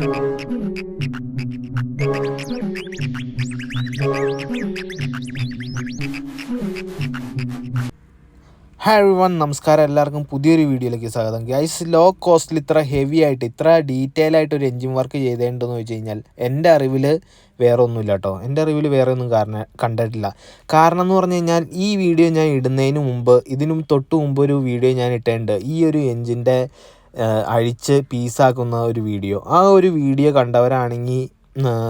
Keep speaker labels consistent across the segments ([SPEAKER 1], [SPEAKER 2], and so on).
[SPEAKER 1] Hi everyone നമസ്കാരം. എല്ലാവർക്കും പുതിയൊരു വീഡിയോയിലേക്ക് സ്വാഗതം. ഗൈസ് ലോ കോസ്റ്റിൽ ഇത്ര ഹെവി ആയിട്ട് ഇത്ര ഡീറ്റെയിൽ ആയിട്ട് ഒരു എൻജിൻ വർക്ക് ചെയ്തേണ്ടെന്ന് വെച്ച് കഴിഞ്ഞാൽ എന്റെ അറിവിൽ വേറെ ഒന്നുമില്ല കേട്ടോ. എന്റെ അറിവിൽ വേറെ ഒന്നും കാരണം കണ്ടിട്ടില്ല. കാരണം എന്ന് പറഞ്ഞു കഴിഞ്ഞാൽ ഈ വീഡിയോ ഞാൻ ഇടുന്നതിന് മുമ്പ് ഇതിനും തൊട്ട് മുമ്പ് ഒരു വീഡിയോ ഞാൻ ഇട്ടേണ്ട്. ഈ ഒരു എൻജിന്റെ അഴിച്ച് പീസാക്കുന്ന ഒരു വീഡിയോ. ആ ഒരു വീഡിയോ കണ്ടവരാണെങ്കിൽ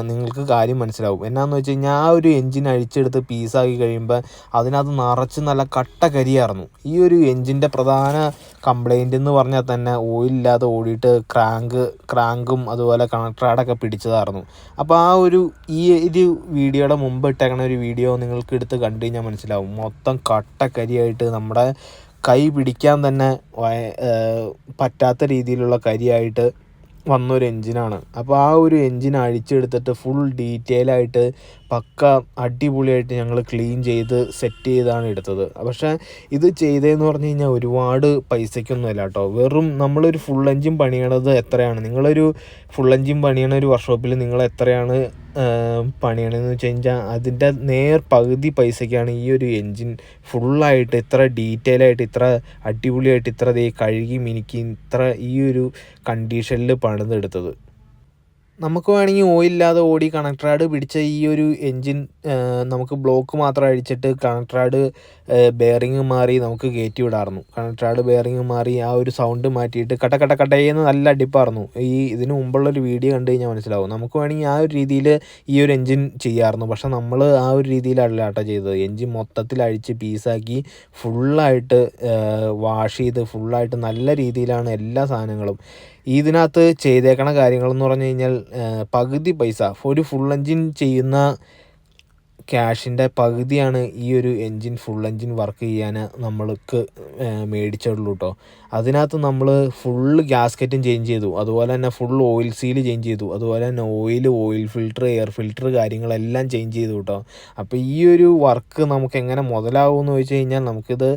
[SPEAKER 1] നിങ്ങൾക്ക് കാര്യം മനസ്സിലാവും. എന്നാന്ന് വെച്ച് കഴിഞ്ഞാൽ ആ ഒരു എൻജിൻ അഴിച്ചെടുത്ത് പീസാക്കി കഴിയുമ്പോൾ അതിനകത്ത് നിറച്ച് നല്ല കട്ട കരിയായിരുന്നു ഈ ഒരു എൻജിന്റെ പ്രധാന കംപ്ലൈന്റ് എന്ന് പറഞ്ഞാൽ തന്നെ ഓയിലില്ലാതെ ഓടിയിട്ട് ക്രാങ്ക് ക്രാങ്കും അതുപോലെ കണക്ടറാടൊക്കെ പിടിച്ചതായിരുന്നു അപ്പോൾ ആ ഒരു ഈ ഒരു വീഡിയോയുടെ മുമ്പ് ഇട്ടേക്കണ ഒരു വീഡിയോ നിങ്ങൾക്ക് എടുത്ത് കണ്ടു കഴിഞ്ഞാൽ മനസ്സിലാവും. മൊത്തം കട്ട കരിയായിട്ട് നമ്മുടെ കൈ പിടിക്കാൻ തന്നെ പറ്റാത്ത രീതിയിലുള്ള കരിയായിട്ട് വന്നൊരു എൻജിനാണ്. അപ്പോൾ ആ ഒരു എൻജിൻ അഴിച്ചെടുത്തിട്ട് ഫുൾ ഡീറ്റെയിൽ ആയിട്ട് പക്ക അടിപൊളിയായിട്ട് ഞങ്ങൾ ക്ലീൻ ചെയ്ത് സെറ്റ് ചെയ്താണ് എടുത്തത്. പക്ഷേ ഇത് ചെയ്തതെന്ന് പറഞ്ഞു കഴിഞ്ഞാൽ ഒരുപാട് പൈസയ്ക്കൊന്നുമല്ല കേട്ടോ വെറും നമ്മളൊരു ഫുൾ എഞ്ചിൻ പണിയണത് എത്രയാണ്? നിങ്ങളൊരു ഫുൾ എഞ്ചിൻ പണിയണ ഒരു വർക്ക്ഷോപ്പിൽ നിങ്ങൾ എത്രയാണ് പണിയണമെന്ന് വെച്ച് കഴിഞ്ഞാൽ അതിന്റെ നേർ പകുതി പൈസയ്ക്കാണ് ഈ ഒരു എൻജിൻ ഫുള്ളായിട്ട് ഇത്ര ഡീറ്റെയിൽ ആയിട്ട് ഇത്ര അടിപൊളിയായിട്ട് ഇത്ര ദേ കഴുകി മിനുക്കി ഇത്ര ഈ ഒരു കണ്ടീഷനിൽ പണിതെടുത്തത്. നമുക്ക് വേണമെങ്കിൽ ഓയിലില്ലാതെ ഓടി കണക്ടറാഡ് പിടിച്ച ഈ ഒരു എൻജിൻ നമുക്ക് ബ്ലോക്ക് മാത്രം അഴിച്ചിട്ട് കണക്ടറാഡ് ബെയറിങ് മാറി നമുക്ക് കയറ്റി വിടാറുന്നു. കണക്ടറാഡ് ബെയറിങ് മാറി ആ ഒരു സൗണ്ട് മാറ്റിയിട്ട് കട്ട കട്ട കട്ടയെന്ന് നല്ല അടിപ്പായിരുന്നു ഈ ഇതിന് മുമ്പുള്ളൊരു വീഡിയോ കണ്ടു കഴിഞ്ഞാൽ മനസ്സിലാവും. നമുക്ക് വേണമെങ്കിൽ ആ ഒരു രീതിയിൽ ഈ ഒരു എൻജിൻ ചെയ്യാമായിരുന്നു പക്ഷെ നമ്മൾ ആ ഒരു രീതിയിലല്ല കേട്ടോ ചെയ്തത്. എൻജിൻ മൊത്തത്തിൽ അഴിച്ച് പീസാക്കി ഫുള്ളായിട്ട് വാഷ് ചെയ്ത് ഫുള്ളായിട്ട് നല്ല രീതിയിലാണ് എല്ലാ സാധനങ്ങളും. ഇതിനകത്ത് ചെയ്തേക്കണ കാര്യങ്ങളെന്ന് പറഞ്ഞു കഴിഞ്ഞാൽ പകുതി പൈസ ഒരു ഫുൾ എൻജിൻ ചെയ്യുന്ന ക്യാഷിന്റെ പകുതിയാണ് ഈ ഒരു എൻജിൻ ഫുൾ എൻജിൻ വർക്ക് ചെയ്യാൻ നമ്മൾക്ക് മേടിച്ചുള്ളൂ കേട്ടോ അതിനകത്ത് നമ്മൾ ഫുള്ള് ഗ്യാസ്കറ്റും ചേഞ്ച് ചെയ്തു. അതുപോലെ തന്നെ ഫുൾ ഓയിൽ സീൽ ചേഞ്ച് ചെയ്തു. അതുപോലെ തന്നെ oil oil filter air filter കാര്യങ്ങളെല്ലാം ചേഞ്ച് ചെയ്തു കേട്ടോ അപ്പോൾ ഈ ഒരു വർക്ക് നമുക്ക് എങ്ങനെ മുതലാവുമെന്ന് ചോദിച്ചു കഴിഞ്ഞാൽ നമുക്കിത്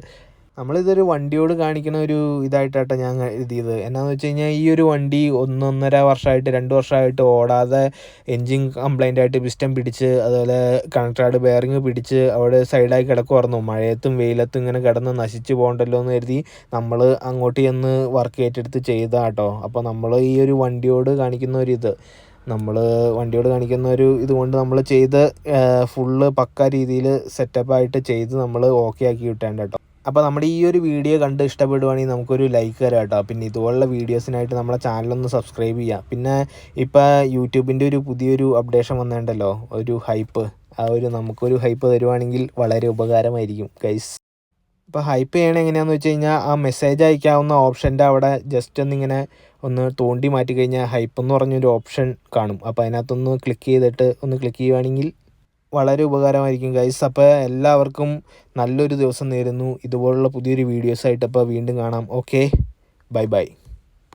[SPEAKER 1] നമ്മളിതൊരു വണ്ടിയോട് കാണിക്കുന്ന ഒരു ഇതായിട്ടാണ് ഞാൻ എഴുതിയത് എന്നാന്ന് വെച്ച് കഴിഞ്ഞാൽ ഈ ഒരു വണ്ടി ഒന്നൊന്നര വർഷമായിട്ട് രണ്ട് വർഷമായിട്ട് ഓടാതെ എൻജിൻ കംപ്ലൈന്റ് ആയിട്ട് പിസ്റ്റം പിടിച്ച് അതുപോലെ കണക്ടറാട് ബെയറിങ് പിടിച്ച് അവിടെ സൈഡായി കിടക്കുമായിരുന്നു മഴയത്തും വെയിലത്തും ഇങ്ങനെ കിടന്ന് നശിച്ചു പോകണ്ടല്ലോ എന്ന് കരുതി നമ്മൾ അങ്ങോട്ട് ചെന്ന് വർക്ക് ഏറ്റെടുത്ത് ചെയ്താൽ കേട്ടോ അപ്പോൾ നമ്മൾ ഈ ഒരു വണ്ടിയോട് കാണിക്കുന്ന ഒരു ഇത്. നമ്മൾ വണ്ടിയോട് കാണിക്കുന്ന ഒരു ഇതുകൊണ്ട് നമ്മൾ ചെയ്ത് ഫുള്ള് പക്ക രീതിയിൽ സെറ്റപ്പായിട്ട് ചെയ്ത് നമ്മൾ ഓക്കെ ആക്കി വിട്ടേണ്ട കേട്ടോ. അപ്പോൾ നമ്മുടെ ഈ ഒരു വീഡിയോ കണ്ട് ഇഷ്ടപ്പെടുവാണെങ്കിൽ നമുക്കൊരു ലൈക്ക് തരാം കേട്ടോ. പിന്നെ ഇതുപോലുള്ള വീഡിയോസിനായിട്ട് നമ്മളെ ചാനലൊന്ന് സബ്സ്ക്രൈബ് ചെയ്യുക പിന്നെ ഇപ്പോൾ യൂട്യൂബിന്റെ ഒരു പുതിയൊരു അപ്ഡേഷൻ വന്നിട്ടുണ്ടല്ലോ. ഒരു ഹൈപ്പ് ആ ഒരു നമുക്കൊരു ഹൈപ്പ് തരുവാണെങ്കിൽ വളരെ ഉപകാരമായിരിക്കും ഗൈസ് ഇപ്പോൾ ഹൈപ്പ് ചെയ്യണത് എങ്ങനെയാണെന്ന് വെച്ച് കഴിഞ്ഞാൽ ആ മെസ്സേജ് അയക്കാവുന്ന ഓപ്ഷന്റെ അവിടെ ജസ്റ്റ് ഒന്നിങ്ങനെ ഒന്ന് തോണ്ടി മാറ്റി കഴിഞ്ഞാൽ ഹൈപ്പ് എന്ന് പറഞ്ഞൊരു ഓപ്ഷൻ കാണും. അപ്പോൾ അതിനകത്തൊന്ന് ക്ലിക്ക് ചെയ്തിട്ട് ഒന്ന് ക്ലിക്ക് ചെയ്യുവാണെങ്കിൽ വളരെ ഉപകാരമായിരിക്കും ഗൈസ് അപ്പോൾ എല്ലാവർക്കും നല്ലൊരു ദിവസം നേരുന്നു. ഇതുപോലുള്ള പുതിയൊരു വീഡിയോസായിട്ട് അപ്പോൾ വീണ്ടും കാണാം. Okay bye bye